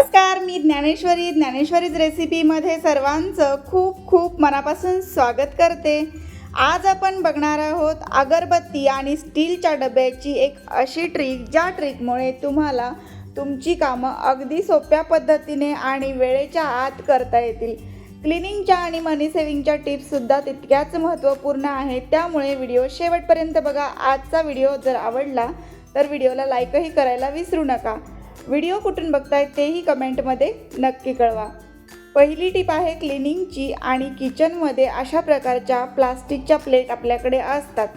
नमस्कार मी ज्ञानेश्वरी. ज्ञानेश्वरीज रेसिपीमध्ये सर्वांचं खूप खूप मनापासून स्वागत करते. आज आपण बघणार आहोत अगरबत्ती आणि स्टीलच्या डब्याची एक अशी ट्रिक ज्या ट्रिकमुळे तुम्हाला तुमची कामं अगदी सोप्या पद्धतीने आणि वेळेच्या आत करता येतील. क्लिनिंगच्या आणि मनी सेविंगच्या टिप्ससुद्धा तितक्याच महत्त्वपूर्ण आहेत. त्यामुळे व्हिडिओ शेवटपर्यंत बघा. आजचा व्हिडिओ जर आवडला तर व्हिडिओला लाईकही करायला विसरू नका. व्हिडिओ कुठून बघताय तेही कमेंटमध्ये नक्की कळवा. पहिली टीप आहे क्लिनिंगची आणि किचनमध्ये अशा प्रकारच्या प्लास्टिकच्या प्लेट आपल्याकडे असतात.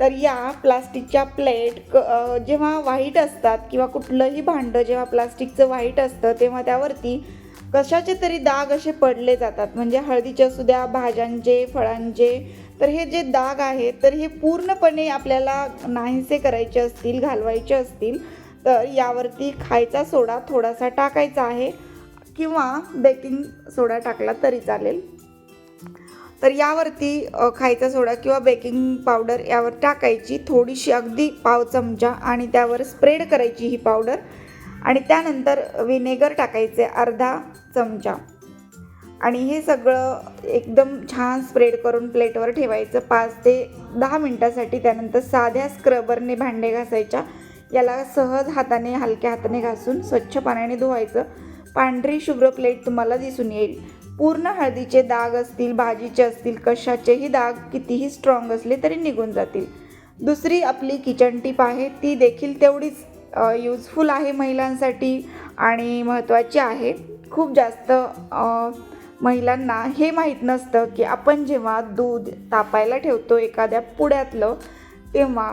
तर या प्लास्टिकच्या प्लेट क जेव्हा व्हाईट असतात किंवा कुठलंही भांडं जेव्हा प्लास्टिकचं व्हाईट असतं तेव्हा त्यावरती कशाचे तरी दाग असे पडले जातात. म्हणजे हळदीचे असू द्या भाज्यांचे फळांचे तर हे जे दाग आहेत तर हे पूर्णपणे आपल्याला नाहीसे करायचे असतील घालवायचे असतील. तर यावरती खायचा सोडा थोडासा टाकायचा आहे किंवा बेकिंग सोडा टाकला तरी चालेल. तर यावरती खायचा सोडा किंवा बेकिंग पावडर यावर टाकायची थोडीशी अगदी पाव चमचा आणि त्यावर स्प्रेड करायची ही पावडर आणि त्यानंतर विनेगर टाकायचे अर्धा चमचा. आणि हे सगळं एकदम छान स्प्रेड करून प्लेटवर ठेवायचं पाच ते दहा मिनटासाठी त्यानंतर साध्या स्क्रबरने भांडे घासायच्या याला सहज हाताने हलक्या हाताने घासून स्वच्छ पाण्याने धुवायचं. पांढरी शुभ्र प्लेट तुम्हाला दिसून येईल. पूर्ण हळदीचे दाग असतील भाजीचे असतील कशाचेही दाग कितीही स्ट्रॉंग असले तरी निघून जातील. दुसरी आपली किचन टीप आहे ती देखील तेवढीच यूजफुल आहे महिलांसाठी आणि महत्त्वाची आहे. खूप जास्त महिलांना हे माहीत नसतं की आपण जेव्हा दूध तापायला ठेवतो एखाद्या पुड्यातलं तेव्हा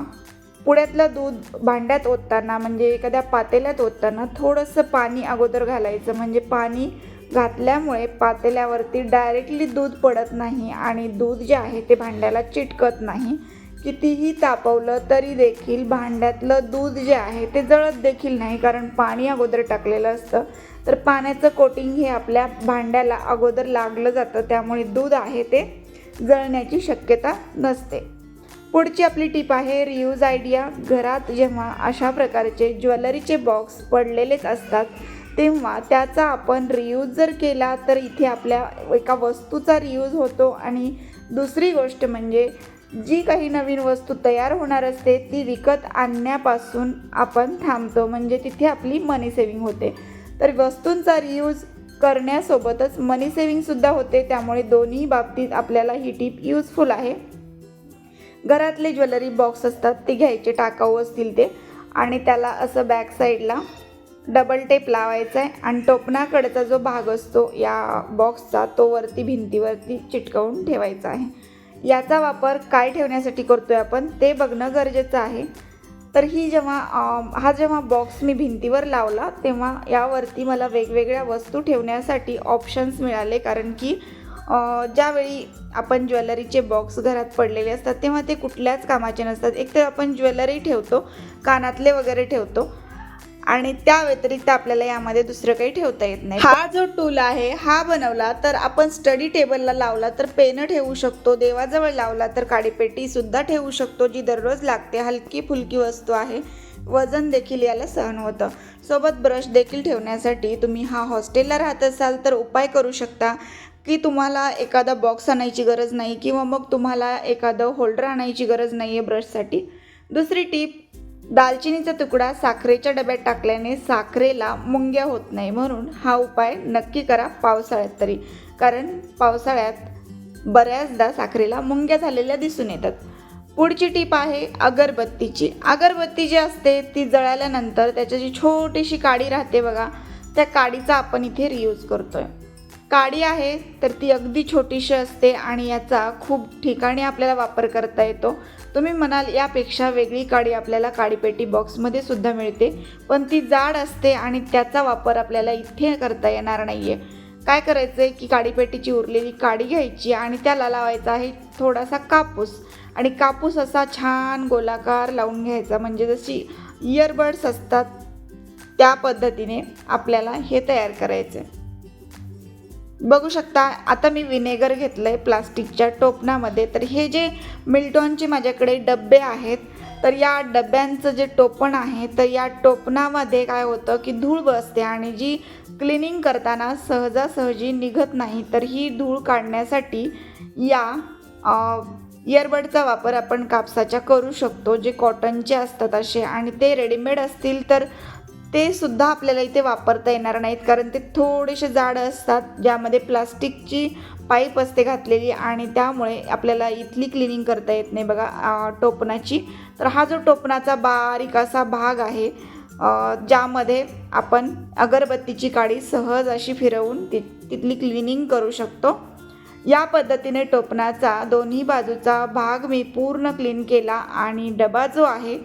पुण्यातलं दूध भांड्यात ओतताना म्हणजे एखाद्या पातेल्यात ओतताना थोडंसं पाणी अगोदर घालायचं. म्हणजे पाणी घातल्यामुळे पातेल्यावरती डायरेक्टली दूध पडत नाही आणि दूध जे आहे ते भांड्याला चिटकत नाही. कितीही तापवलं तरी देखील भांड्यातलं दूध जे आहे ते जळत देखील नाही कारण पाणी अगोदर टाकलेलं असतं. तर पाण्याचं कोटिंग हे आपल्या भांड्याला अगोदर लागलं जातं त्यामुळे दूध आहे ते जळण्याची शक्यता नसते. पुढची आपली टीप आहे रियूज आयडिया घरात जेव्हा अशा प्रकारचे ज्वेलरीचे बॉक्स पडलेलेच असतात तेव्हा त्याचा आपण रियूज जर केला तर इथे आपल्या एका वस्तूचा रियूज होतो. आणि दुसरी गोष्ट म्हणजे जी काही नवीन वस्तू तयार होणार असते ती विकत आणण्यापासून आपण थांबतो. म्हणजे तिथे आपली मनी सेविंग होते. तर वस्तूंचा रियूज करण्यासोबतच मनी सेविंगसुद्धा होते. त्यामुळे दोन्ही बाबतीत आपल्याला ही टीप यूजफुल आहे. घरातले ज्वेलरी बॉक्स असतात ते घ्यायचे टाकाऊ असतील ते. आणि त्याला असं बॅक साईडला डबल टेप लावायचा आहे आणि टोपणाकडचा जो भाग असतो या बॉक्सचा तो वरती भिंतीवरती चिटकवून ठेवायचा आहे. याचा वापर काय ठेवण्यासाठी करतो आहे आपण ते बघणं गरजेचं आहे. तर ही जेव्हा हा जेव्हा बॉक्स मी भिंतीवर लावला तेव्हा यावरती मला वेगवेगळ्या वस्तू ठेवण्यासाठी ऑप्शन्स मिळाले. कारण की ज्यावेळी आपण ज्वेलरीचे बॉक्स घरात पडलेले असतात तेव्हा ते कुठल्याच कामाचे नसतात. एक तर आपण ज्वेलरी ठेवतो कानातले वगैरे ठेवतो आणि त्या व्यतिरिक्त आपल्याला यामध्ये दुसरं काही ठेवता येत नाही. हा जो टूल आहे हा बनवला तर आपण स्टडी टेबलला लावला तर पेनं ठेवू शकतो देवाजवळ लावला तर काडीपेटीसुद्धा ठेवू शकतो जी दररोज लागते. हलकी फुलकी वस्तू आहे. वजन देखील याला सहन होतं. सोबत ब्रश देखील ठेवण्यासाठी तुम्ही हा हॉस्टेलला राहत असाल तर उपाय करू शकता. की तुम्हाला एखादा बॉक्स आणायची गरज नाही किंवा मग तुम्हाला एखादं होल्डर आणायची गरज नाही आहे ब्रशसाठी दुसरी टीप दालचिनीचा तुकडा साखरेच्या डब्यात टाकल्याने साखरेला मुंग्या होत नाही म्हणून हा उपाय नक्की करा पावसाळ्यात तरी. कारण पावसाळ्यात बऱ्याचदा साखरेला मुंग्या झालेल्या दिसून येतात. पुढची टीप आहे अगरबत्तीची. अगरबत्ती जी असते ती जळाल्यानंतर त्याची जी छोटीशी काडी राहते बघा. त्या काडीचा आपण इथे रियूज करतोय. काडी आहे तर ती अगदी छोटीशी असते आणि याचा खूप ठिकाणी आपल्याला वापर करता येतो. तुम्ही म्हणाल यापेक्षा वेगळी काडी आपल्याला काडीपेटी बॉक्समध्ये सुद्धा मिळते पण ती जाड असते आणि त्याचा वापर आपल्याला इथे करता येणार नाही आहे काय करायचं आहे की काडीपेटीची उरलेली काडी घ्यायची आणि त्याला लावायचा आहे थोडासा कापूस. आणि कापूस असा छान गोलाकार लावून घ्यायचा म्हणजे जशी इयरबड्स असतात त्या पद्धतीने आपल्याला हे तयार करायचं आहे बघू शकता आता मी विनेगर घेतलं आहे प्लास्टिकच्या टोपणामध्ये. तर हे जे मिल्टॉनचे माझ्याकडे डबे आहेत तर या डब्यांचं जे टोपण आहे तर या टोपणामध्ये काय होतं की धूळ बसते आणि जी क्लिनिंग करताना सहजासहजी निघत नाही तर ही धूळ काढण्यासाठी या इयरबडचा वापर आपण कापसाच्या करू शकतो जे कॉटनचे असतात असे. आणि ते रेडीमेड असतील तर ते सुद्धा आपल्याला इथे वापरता येणार नाहीत कारण ते थोडेसे जाड असतात ज्यामध्ये प्लास्टिकची पाईप असते घातलेली आणि त्यामुळे आपल्याला इथली क्लिनिंग करता येत नाही. बघा टोपणाची. तर हा जो टोपणाचा बारीक असा भाग आहे ज्यामध्ये आपण अगरबत्तीची काडी सहज अशी फिरवून ति तिथली क्लिनिंग करू शकतो. या पद्धतीने टोपणाचा दोन्ही बाजूचा भाग मी पूर्ण क्लीन केला आणि डबा जो आहे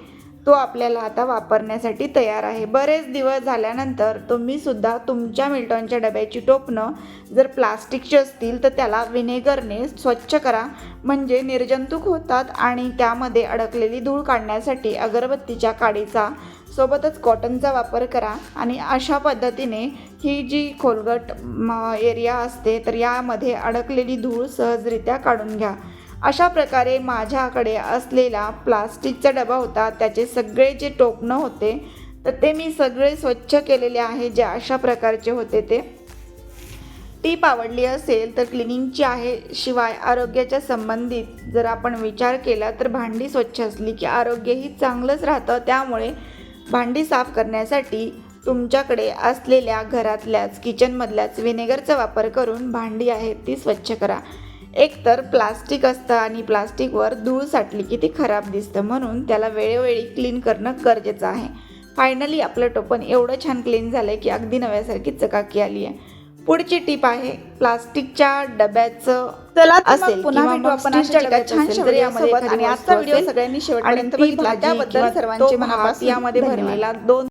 तो आपल्याला आता वापरण्यासाठी तयार आहे. बरेच दिवस झाल्यानंतर तुम्ही सुद्धा तुमच्या मिल्टॉनच्या डब्याची टोपणं जर प्लास्टिकची असतील तर त्याला विनेगरने स्वच्छ करा. म्हणजे निर्जंतुक होतात आणि त्यामध्ये अडकलेली धूळ काढण्यासाठी अगरबत्तीच्या काडीचा सोबतच कॉटनचा वापर करा. आणि अशा पद्धतीने ही जी खोलगट म, एरिया असते तर यामध्ये अडकलेली धूळ सहजरित्या काढून घ्या. अशा प्रकारे माझ्याकडे असलेला प्लास्टिकचा डबा होता. त्याचे सगळे जे टोपणं होते तर ते मी सगळे स्वच्छ केलेले आहे जे अशा प्रकारचे होते ते. टीप आवडली असेल तर क्लिनिंगची आहे. शिवाय आरोग्याच्या संबंधित जर आपण विचार केला तर भांडी स्वच्छ असली की आरोग्यही चांगलंच राहतं. त्यामुळे भांडी साफ करण्यासाठी तुमच्याकडे असलेल्या घरातल्याच किचनमधल्याच व्हिनेगरचा वापर करून भांडी आहेत ती स्वच्छ करा. एकतर प्लास्टिक असतं आणि प्लास्टिकवर धूळ साठली की ती खराब दिसतं. म्हणून त्याला वेळोवेळी क्लीन करणं गरजेचं आहे. फायनली आपलं टोपण एवढं छान क्लीन झालं आहे की अगदी नव्यासारखी चकाकी आली आहे. पुढची टीप आहे प्लास्टिकच्या डब्याचं चला असेल पुन्हा भेटू आपण यामध्ये एखादी आणि आजचा व्हिडिओ सगळ्यांनी शेवटपर्यंत बघितला. त्याबद्दल सर्वांचे मनापासून यामध्ये. भरलेला दोन